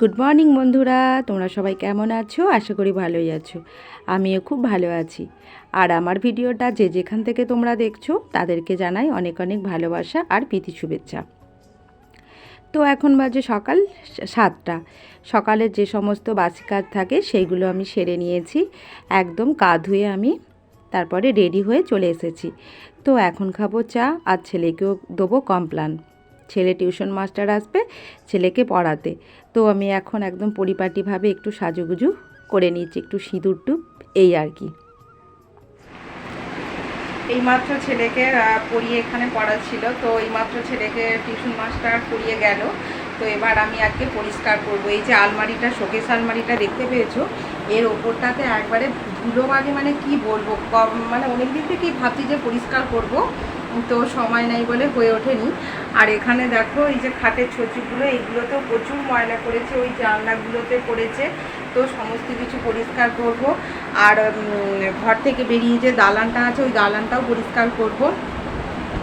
Good morning বন্ধুরা। তোমরা সবাই কেমন আছো? আশা করি ভালোই আছো। আমিও খুব ভালো আছি। আর আমার ভিডিওটা যে যেখান থেকে তোমরা দেখছ, তাদেরকে জানাই অনেক অনেক ভালোবাসা আর প্রীতি শুভেচ্ছা। তো এখন বাজে সকাল সাতটা। সকালের যে সমস্ত বাসি কাজ থাকে, সেইগুলো আমি সেরে নিয়েছি। একদম কা ধুয়ে আমি তারপরে রেডি হয়ে চলে এসেছি। তো এখন খাব চা, আর ছেলেকেও দেবো কমপ্লান। ছেলে টিউশন মাস্টার আসবে, ছেলেকে পড়াতে। তো আমি এখন একদম পরিপাটিভাবে একটু সাজুগুজু করে নিচ্ছি একটু সিঁদুর টুপ, এই আর কি। এইমাত্র ছেলেকে পড়িয়ে এখানে পড়াচ্ছিল তো এইমাত্র ছেলেকে টিউশন মাস্টার পড়িয়ে গেল। তো এবার আমি আজকে পরিষ্কার করব। এই যে আলমারিটা, শোকেস আলমারিটা দেখতে পেয়েছ, এর ওপরটাতে একবারে ধুলো বাজে মানে কি বলব, কম মানে অনেক দিন থেকেই ভাবছি যে পরিষ্কার করব। তো সময় নাই বলে হয়ে ওঠেনি। আর এখানে দেখো, এই যে খাটের ছচিগুলো এইগুলোতেও প্রচুর ময়লা করেছে, ওই জানলাগুলোতে করেছে। তো সমস্ত কিছু পরিষ্কার করব। আর ঘর থেকে বেরিয়ে যে দালানটা আছে, ওই দালানটাও পরিষ্কার করব।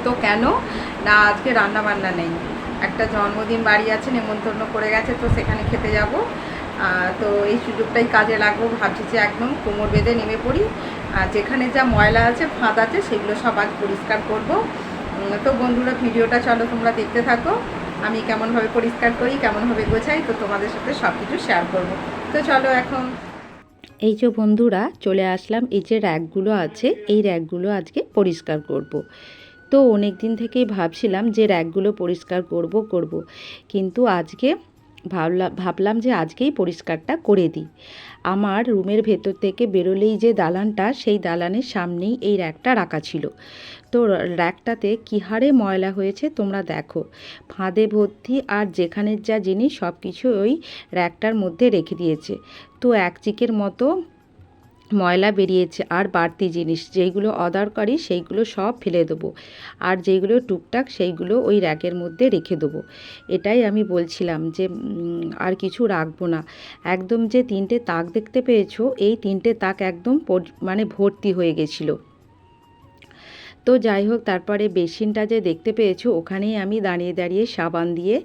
তো কেন? না, আজকে রান্না বান্না নেই। একটা জন্মদিন বাড়ি আছে, নেমন্তন্ন করে গেছে, তো সেখানে খেতে যাব। তো এই সুযোগটাই কাজে লাগবো। ভাবছি যে একদম কোমর বেঁধে নেমে পড়ি। আর যেখানে যা ময়লা আছে, ফাঁদ আছে, সেগুলো সব আজ পরিষ্কার করব। তো বন্ধুরা, ভিডিওটা চলো তোমরা দেখতে থাকো। আমি কেমনভাবে পরিষ্কার করি, কেমনভাবে গোছাই, তো তোমাদের সাথে সব কিছু শেয়ার করব। তো চলো এখন এই যে বন্ধুরা, চলে আসলাম। এই যে র্যাকগুলো আছে, এই র্যাকগুলো আজকে পরিষ্কার করব। তো অনেক দিন থেকেই ভাবছিলাম যে র্যাকগুলো পরিষ্কার করব করব। কিন্তু আজকে ভাবলাম ভাবলাম যে আজকেই পরিষ্কারটা করে দিই। আমার রুমের ভেতর থেকে বেরোলেই যে দালানটা, সেই দালানের সামনেই এই র্যাকটা রাখা ছিল। তো র্যাকটাতে কী হারে ময়লা হয়েছে তোমরা দেখো। ফাঁদে ভর্তি আর যেখানের যা জিনিস সব কিছু ওই র্যাকটার মধ্যে রেখে দিয়েছে। তো এক চিকের মতো ময়লা বেরিয়েছে আর বাড়তি জিনিস, যেইগুলো অদরকারি সেইগুলো সব ফেলে দেবো। আর যেইগুলো টুকটাক, সেইগুলো ওই র্যাকের মধ্যে রেখে দেবো। এটাই আমি বলছিলাম যে আর কিছু রাখব না। একদম যে তিনটে তাক দেখতে পেয়েছ, এই তিনটে তাক একদম মানে ভর্তি হয়ে গেছিল। তো যাই হোক তারপরে বেসিনটা যে দেখতে পেয়েছ ওখানেই আমি দাঁড়িয়ে দাঁড়িয়ে সাবান দিয়ে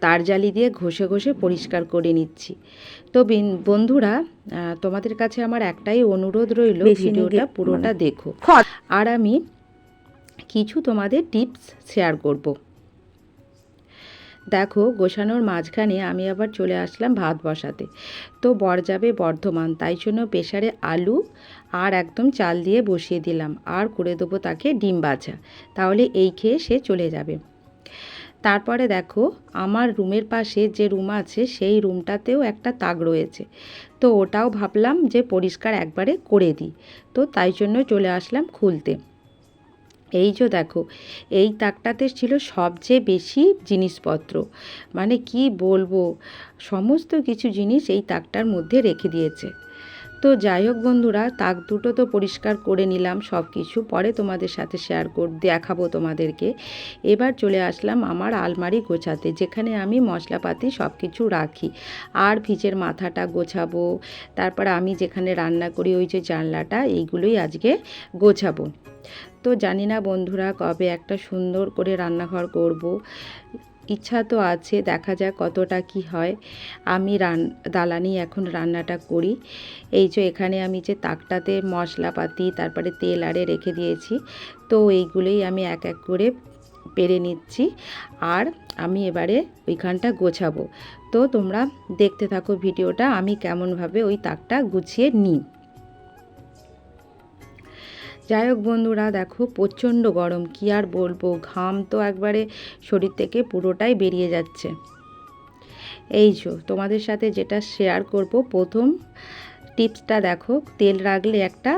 তার জালি দিয়ে ঘষে ঘষে পরিষ্কার করে নিচ্ছি। তো বিন- বন্ধুরা তোমাদের কাছে আমার একটাই অনুরোধ রইল ভিডিওটা পুরোটা দেখো। আর আমি কিছু তোমাদের টিপস শেয়ার করব। দেখো গোছানোর মাঝখানে আমি আবার চলে আসলাম ভাত বসাতে। তো বর যাবে বর্ধমান তাই জন্য প্রেশারে আলু আর একদম চাল দিয়ে বসিয়ে দিলাম। আর করে দেবো তাকে ডিম ভাজা। তাহলে এই খেয়ে সে চলে যাবে। তারপরে দেখো, আমার রুমের পাশে যে রুম আছে, সেই রুমটাতেও একটা তাক রয়েছে। তো ওটাও ভাবলাম যে পরিষ্কার একবারে করে দিই। তো তাই জন্য চলে আসলাম খুলতে। এই যে দেখো, এই তাকটাতে ছিল সবচেয়ে বেশি জিনিসপত্র। মানে কি বলব, সমস্ত কিছু জিনিস এই তাকটার মধ্যে রেখে দিয়েছে। তো যাই হোক বন্ধুরা, তাক দুটো তো পরিষ্কার করে নিলাম সব কিছু পরে তোমাদের সাথে শেয়ার কর, দেখাবো তোমাদেরকে। এবার চলে আসলাম আমার আলমারি গোছাতে, যেখানে আমি মশলাপাতি সব কিছু রাখি। আর ফ্রিজের মাথাটা গোছাবো, তারপর আমি যেখানে রান্না করি ওই যে জানলাটা, এইগুলোই আজকে গোছাবো। তো জানি না বন্ধুরা কবে একটা সুন্দর করে রান্নাঘর করব। ইচ্ছা তো আছে, দেখা যাক কতটা কি হয়। আমি রান, দালানি এখন রান্নাটা করি। এই যে এখানে আমি যে তাকটাতে মশলাপাতি, তারপরে তেল আরে রেখে দিয়েছি। তো এইগুলোই আমি এক এক করে পেরে নিচ্ছি। আর আমি এবারে ওইখানটা গোছাবো। তো তোমরা দেখতে থাকো ভিডিওটা, আমি কেমনভাবে ওই তাকটা গুছিয়ে নিই। যাই হোক বন্ধুরা, দেখো প্রচণ্ড গরম, কি আর বলব? ঘাম তো একবারে শরীর থেকে পুরোটাই বেরিয়ে যাচ্ছে। এই যে, তোমাদের সাথে যেটা শেয়ার করব, প্রথম টিপসটা দেখো, তেল রাখলে একটা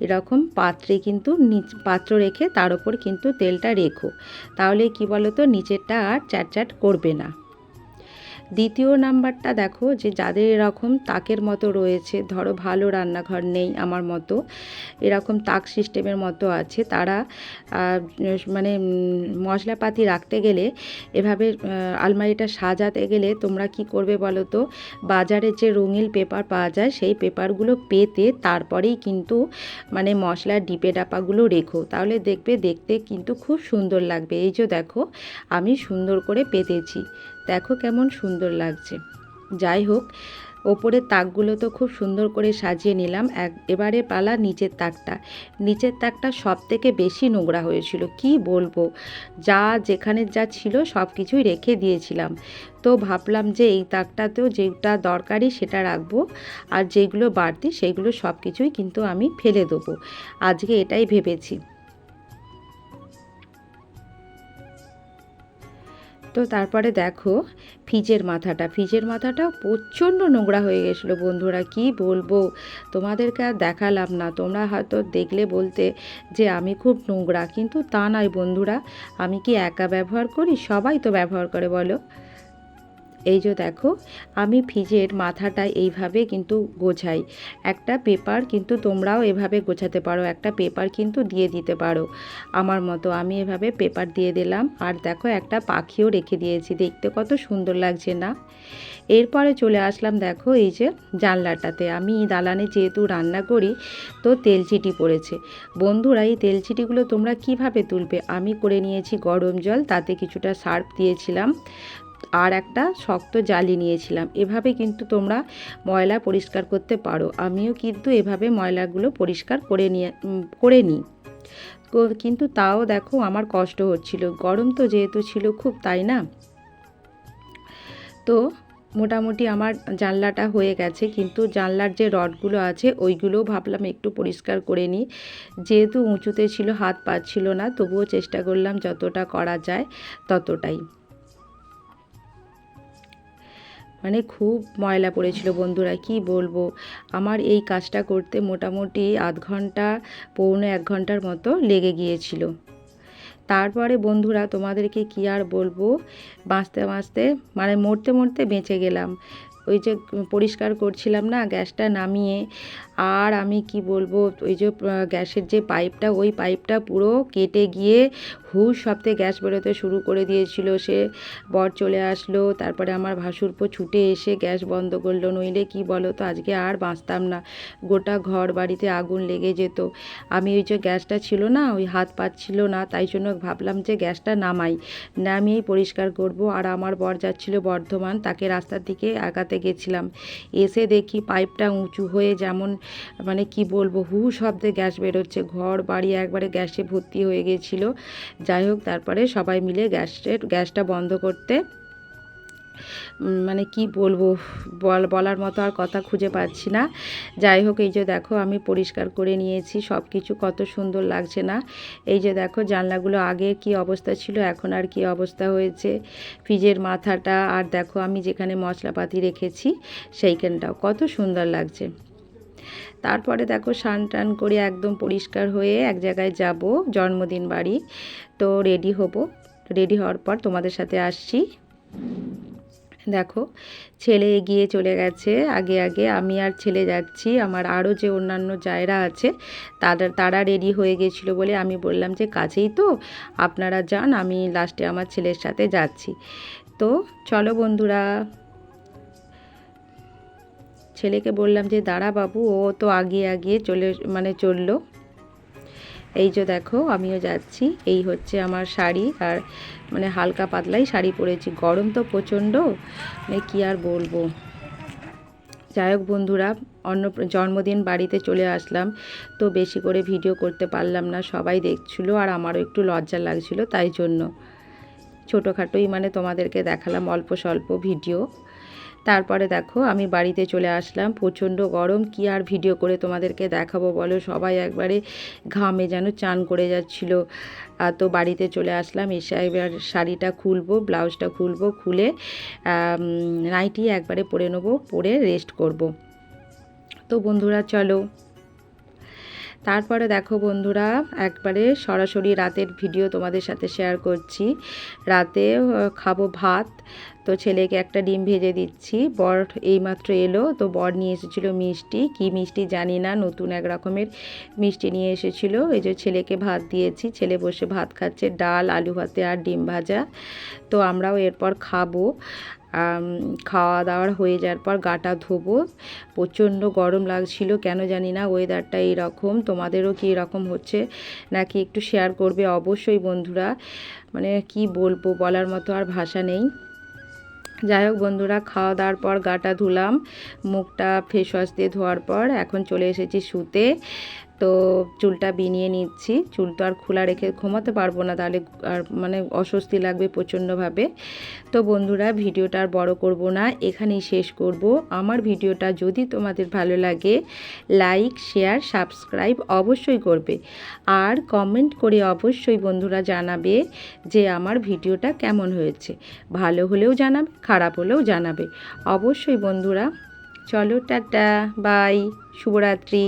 এরকম পাত্রে কিন্তু নিচ, পাত্র রেখে তার ওপর কিন্তু তেলটা রেখো। তাহলে কি বলো তো নিচেরটা আর চ্যাট করবে না। দ্বিতীয় নাম্বারটা দেখো, যে যাদের এরকম তাকের মতো রয়েছে, ধরো ভালো রান্নাঘর নেই আমার মতো, এরকম তাক সিস্টেমের মতো আছে, তারা মানে মশলাপাতি রাখতে গেলে, এভাবে আলমারিটা সাজাতে গেলে তোমরা কি করবে বলো তো? বাজারে যে রঙিন পেপার পাওয়া যায়, সেই পেপারগুলো পেতে তারপরেই কিন্তু মানে মশলার ডিপে ডাপাগুলো রেখো। তাহলে দেখবে, দেখতে কিন্তু খুব সুন্দর লাগবে। এই যে দেখো, আমি সুন্দর করে পেতেছি। দেখো কেমন সুন্দর লাগছে। যাই হোক, ওপরের তাকগুলো তো খুব সুন্দর করে সাজিয়ে নিলাম। এক, এবারে পালা নিচের তাকটা। নিচের তাকটা সব থেকে বেশি নোংরা হয়েছিল, কি বলব? যা যেখানে যা ছিল সব কিছুই রেখে দিয়েছিলাম। তো ভাবলাম যে এই তাকটাতেও যেটা দরকারি সেটা রাখব, আর যেগুলো বাড়তি সেগুলো সব কিছুই কিন্তু আমি ফেলে দেবো। আজকে এটাই ভেবেছি। তো তারপরে দেখো, ফিজের মাথাটা ফিজের মাথাটা প্রচণ্ড নোংরা হয়ে গেছিল বন্ধুরা, কি বলব? তোমাদেরকে আর দেখালাম না, তোমরা হয়তো দেখলে বলতে যে আমি খুব নোংরা, কিন্তু তা নয় বন্ধুরা, আমি কি একা ব্যবহার করি? সবাই তো ব্যবহার করে বলো। এই যে দেখো, আমি ফিজের মাথাটা এইভাবে কিন্তু গোছাই। একটা পেপার কিন্তু তোমরাও এভাবে গোছাতে পারো, একটা পেপার কিন্তু দিয়ে দিতে পারো। আমার মতো আমি এভাবে পেপার দিয়ে দিলাম, আর দেখো একটা পাখিও রেখে দিয়েছি, দেখতে কত সুন্দর লাগছে না? এরপরে চলে আসলাম দেখো এই যে জানলাটাতে। আমি দালানে যেহেতু রান্না করি, তো তেলচিটি পড়েছে। বন্ধুরা, এই তেলচিটিগুলো তোমরা কীভাবে তুলবে? আমি করে নিয়েছি গরম জল, তাতে কিছুটা সার্ফ দিয়েছিলাম। আর একটা শক্ত জালি নিয়েছিলাম। এভাবে কিন্তু তোমরা ময়লা পরিষ্কার করতে পারো। আমিও কিন্তু এভাবে ময়লাগুলো পরিষ্কার করে নিয়ে করে নিই। কিন্তু তাও দেখো আমার কষ্ট হচ্ছিল। গরম তো যেহেতু ছিল খুব, তাই না? তো মোটামুটি আমার জানলাটা হয়ে গেছে। কিন্তু জানলার যে রডগুলো আছে, ওইগুলোও ভাবলাম একটু পরিষ্কার করে নিই। যেহেতু উঁচুতে ছিল, হাত পাচ্ছিল না, তবুও চেষ্টা করলাম যতটা করা যায় ততটাই। মানে খুব ময়লা পড়েছিল বন্ধুরা, কি বলব? আমার এই কাজটা করতে মোটামুটি আধ ঘণ্টা, পৌনে এক ঘণ্টার মতো লেগে গিয়েছিল। তারপরে বন্ধুরা, তোমাদেরকে কি আর বলব? বাঁচতে বাঁচতে মানে মরতে মরতে বেঁচে গেলাম। ওই যে পরিষ্কার করছিলাম না, গ্যাসটা নামিয়ে, আর আমি কি বলব? ওই যে গ্যাসের যে পাইপটা, ওই পাইপটা পুরো কেটে গিয়ে হুশ শব্দে গ্যাস বেরোতে শুরু করে দিয়েছিল। সে বর চলে আসলো, তারপরে আমার ভাসুরপো ছুটে এসে গ্যাস বন্ধ করল। নইলে কি বলো তো আজকে আর বাঁচতাম না। গোটা ঘর বাড়িতে আগুন লেগে যেত। আমি ওই যে গ্যাসটা ছিল না, ওই হাত পাচ্ছিল না, তাই জন্য ভাবলাম যে গ্যাসটা নামাই। নামিয়েই পরিষ্কার করব। আর আমার বর যাচ্ছিল বর্ধমান, তাকে রাস্তার দিকে আগাতে গেছিলাম। এসে দেখি পাইপটা উঁচু হয়ে যেমন মানে কি বলব হু শব্দে গ্যাস বেরোচ্ছে। ঘর বাড়ি একবারে গ্যাসে ভর্তি হয়ে গেছিল। যাই হোক, তারপরে সবাই মিলে গ্যাসের গ্যাসটা বন্ধ করতে মানে কি বলব, বল, বলার মতো আর কথা খুঁজে পাচ্ছি না। যাই হোক, এই যে দেখো, আমি পরিষ্কার করে নিয়েছি সব কিছু কত সুন্দর লাগছে না। এই যে দেখো, জানলাগুলো আগে কি অবস্থা ছিল, এখন আর কি অবস্থা হয়েছে। ফ্রিজের মাথাটা, আর দেখো, আমি যেখানে মশলাপাতি রেখেছি, সেইখানটাও কত সুন্দর লাগছে। তারপরে দেখো স্নান টান করে একদম পরিষ্কার হয়ে এক জায়গায় যাব, জন্মদিন বাড়ি। তো রেডি হব। রেডি হওয়ার পর তোমাদের সাথে আসছি। দেখো, ছেলে এগিয়ে চলে গেছে। আগে আগে আমি আর ছেলে যাচ্ছি। আমার আরও যে অন্যান্য জায়রা আছে তারা তারা রেডি হয়ে গেছিল বলে আমি বললাম যে, কাছেই তো। আপনারা যান, আমি লাস্টে আমার ছেলের সাথে যাচ্ছি। তো চলো বন্ধুরা ছেলেকে বললাম যে, দাঁড়া বাবু, ও তো আগিয়ে আগিয়ে চলে মানে চলল। এই যে দেখো, আমিও যাচ্ছি। এই হচ্ছে আমার শাড়ি। আর মানে হালকা পাতলাই শাড়ি পরেছি। গরম তো প্রচণ্ড মানে কী আর বলব। যাই হোক বন্ধুরা, অন্য জন্মদিন বাড়িতে চলে আসলাম। তো বেশি করে ভিডিও করতে পারলাম না, সবাই দেখছিলো আর আমারও একটু লজ্জা লাগছিল, তাই জন্য। ছোটোখাটোই মানে তোমাদেরকে দেখালাম অল্প স্বল্প ভিডিও। তারপরে দেখো, আমি বাড়িতে চলে আসলাম। প্রচণ্ড গরম, কি আর ভিডিও করে তোমাদেরকে দেখাবো বলো? সবাই একবারে ঘামে যেন চান করে যাচ্ছিল। তো বাড়িতে চলে আসলাম, এসে এবার শাড়িটা খুলবো, ব্লাউজটা খুলবো, খুলে নাইটি একবারে পরে নেব, পরে রেস্ট করব। তো বন্ধুরা, চলো। তারপরে দেখো বন্ধুরা, একবারে সরাসরি রাতের ভিডিও তোমাদের সাথে শেয়ার করছি। রাতে খাব ভাত, তো ছেলেকে একটা ডিম ভেজে দিচ্ছি। বর এইমাত্র এলো, তো বর নিয়ে এসেছিল মিষ্টি। কি মিষ্টি জানি না, নতুন এক রকমের মিষ্টি নিয়ে এসেছিল। এই যে ছেলেকে ভাত দিয়েছি, ছেলে বসে ভাত খাচ্ছে, ডাল, আলু ভাতে আর ডিম ভাজা। তো আমরাও এরপর খাব। খাওয়া দাওয়ার হয়ে যাওয়ার পর গাটা ধোবো। প্রচণ্ড গরম লাগছিল, কেন জানি না ওয়েদারটা এইরকম তোমাদেরও কি এরকম হচ্ছে নাকি একটু শেয়ার করবে? অবশ্যই বন্ধুরা মানে কি বলব, বলার মতো আর ভাষা নেই। যাই হোক বন্ধুরা খাওয়া দাওয়ার পর গাটা ধুলাম, মুখটা ফেস ওয়াশ দিয়ে ধোয়ার পর এখন চলে এসেছি শুতে। তো চুলটা বিনিয়ে নিচ্ছি। চুল তো আর খোলা রেখে ঘুমাতে পারব না, তাহলে আর মানে অস্বস্তি লাগবে প্রচণ্ডভাবে। তো বন্ধুরা, ভিডিওটা আর বড় করব না, এখানেই শেষ করব। আমার ভিডিওটা যদি তোমাদের ভালো লাগে, লাইক, শেয়ার, সাবস্ক্রাইব অবশ্যই করবে। আর কমেন্ট করে অবশ্যই বন্ধুরা জানাবে যে আমার ভিডিওটা কেমন হয়েছে। ভালো হলেও জানাবে, খারাপ হলেও জানাবে। অবশ্যই বন্ধুরা, চলো টাটা, বাই, শুভরাত্রি।